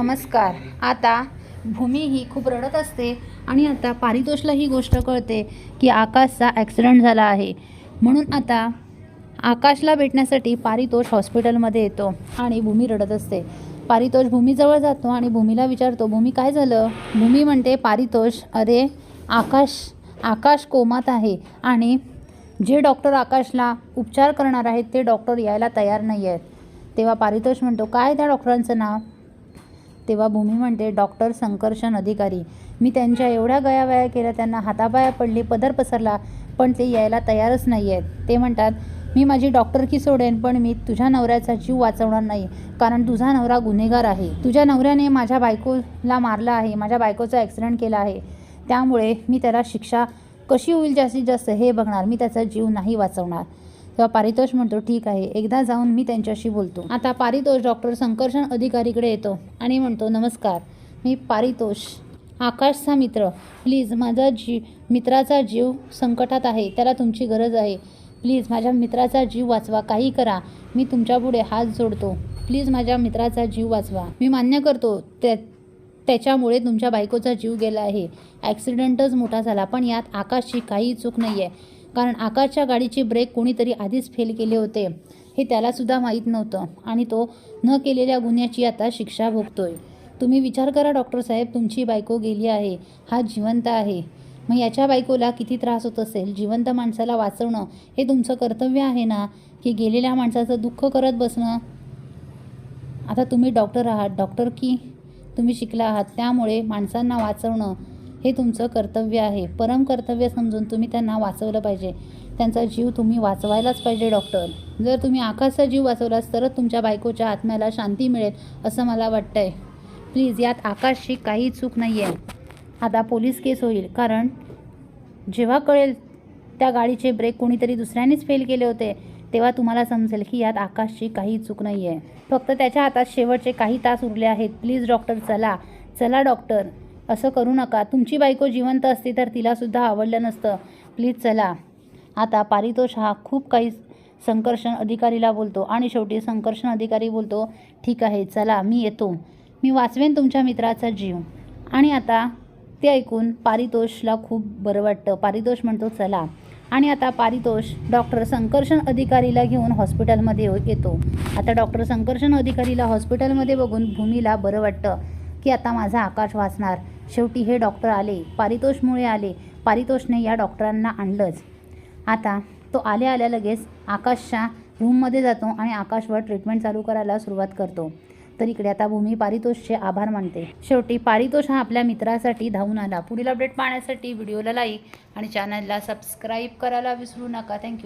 नमस्कार. आता भूमी ही खूप रडत असते आणि आता पारितोषला ही गोष्ट कळते की आकाशचा ॲक्सिडेंट झाला आहे. म्हणून आता आकाशला भेटण्यासाठी पारितोष हॉस्पिटलमध्ये येतो आणि भूमी रडत असते. पारितोष भूमीजवळ जातो आणि भूमीला विचारतो भूमी काय झालं? भूमी म्हणते पारितोष अरे आकाश आकाश कोमात आहे आणि जे डॉक्टर आकाशला उपचार करणार आहेत ते डॉक्टर यायला तयार नाही आहेत तेव्हा पारितोष म्हणतो काय त्या डॉक्टरांचं नाव? तेव्हा भूमी म्हणते डॉक्टर संकर्षण अधिकारी. मी त्यांच्या एवढ्या गयावया केल्या त्यांना हातापाया पडली पदर पसरला पण ते यायला तयारच नाही आहेत ते म्हणतात मी माझी डॉक्टरकी सोडेन पण मी तुझ्या नवऱ्याचा जीव वाचवणार नाही कारण तुझा नवरा गुन्हेगार आहे. तुझ्या नवऱ्याने माझ्या बायकोला मारलं आहे माझ्या बायकोचा ॲक्सिडेंट केला आहे. त्यामुळे मी त्याला शिक्षा कशी होईल जास्तीत जास्त हे बघणार. मी त्याचा जीव नाही वाचवणार. तेव्हा पारितोष म्हणतो ठीक आहे. एकदा जाऊन मी त्यांच्याशी बोलतो. आता पारितोष डॉक्टर संकर्षण अधिकारीकडे येतो आणि म्हणतो नमस्कार मी पारितोष. आकाशचा मित्र प्लीज माझा जी मित्राचा जीव संकटात आहे त्याला तुमची गरज आहे. प्लीज माझ्या मित्राचा जीव वाचवा काही करा. मी तुमच्यापुढे हात जोडतो. प्लीज माझ्या मित्राचा जीव वाचवा. मी मान्य करतो त्या त्याच्यामुळे तुमच्या बायकोचा जीव गेला आहे. ॲक्सिडेंटच मोठा झाला पण यात आकाशची काही चूक नाही आहे कारण आकाशच्या गाडीचे ब्रेक कोणीतरी आधीच फेल केले होते. हे त्यालासुद्धा माहीत नव्हतं आणि तो न केलेल्या गुन्ह्याची आता शिक्षा भोगतोय. तुम्ही विचार करा डॉक्टर साहेब तुमची बायको गेली आहे. हा जिवंत आहे. मग याच्या बायकोला किती त्रास होत असेल? जिवंत माणसाला वाचवणं हे तुमचं कर्तव्य आहे ना? की गेलेल्या माणसाचं दुःख करत बसणं? आता तुम्ही डॉक्टर आहात. डॉक्टर की तुम्ही शिकला आहात. त्यामुळे माणसांना वाचवणं हे तुमचं कर्तव्य आहे. परम कर्तव्य समजून तुम्ही त्यांना वाचवलं पाहिजे. त्यांचा जीव तुम्ही वाचवायलाच पाहिजे डॉक्टर. जर तुम्ही आकाशचा जीव वाचवलास तरच तुमच्या बायकोच्या आत्म्याला शांती मिळेल असं मला वाटतंय. प्लीज यात आकाशची काही चूक नाही आहे आता पोलीस केस होईल. कारण जेव्हा कळेल त्या गाडीचे ब्रेक कोणीतरी दुसऱ्यानेच फेल केले होते तेव्हा तुम्हाला समजेल की यात आकाशची काही चूक नाही आहे फक्त त्याच्या हातात शेवटचे काही तास उरले आहेत. प्लीज डॉक्टर चला. चला डॉक्टर. असं करू नका. तुमची बायको जिवंत असती तर तिलासुद्धा आवडलं नसतं. प्लीज चला. आता पारितोष हा खूप काही संकर्षण अधिकारीला बोलतो आणि शेवटी संकर्षण अधिकारी बोलतो ठीक आहे चला मी येतो. मी वाचवेन तुमच्या मित्राचा जीव. आणि आता ते ऐकून पारितोषला खूप बरं वाटतं. पारितोष म्हणतो चला. आणि आता पारितोष डॉक्टर संकर्षण अधिकारीला घेऊन हॉस्पिटलमध्ये येतो. आता डॉक्टर संकर्षण अधिकारीला हॉस्पिटलमध्ये बघून भूमीला बरं वाटतं की आता माझा आकाश वाचणार. शेवटी हे डॉक्टर आले पारितोषमुळे आले पारितोषने या डॉक्टरांना आणलंच. आता तो आल्या आल्या लगेच आकाशच्या रूममध्ये जातो आणि आकाशवर ट्रीटमेंट चालू करायला सुरुवात करतो. तर इकडे आता भूमी पारितोषचे आभार मानते. शेवटी पारितोष हा आपल्या मित्रासाठी धावून आला. पुढील अपडेट पाहण्यासाठी व्हिडिओला लाईक आणि चॅनलला सबस्क्राईब करायला विसरू नका. थँक्यू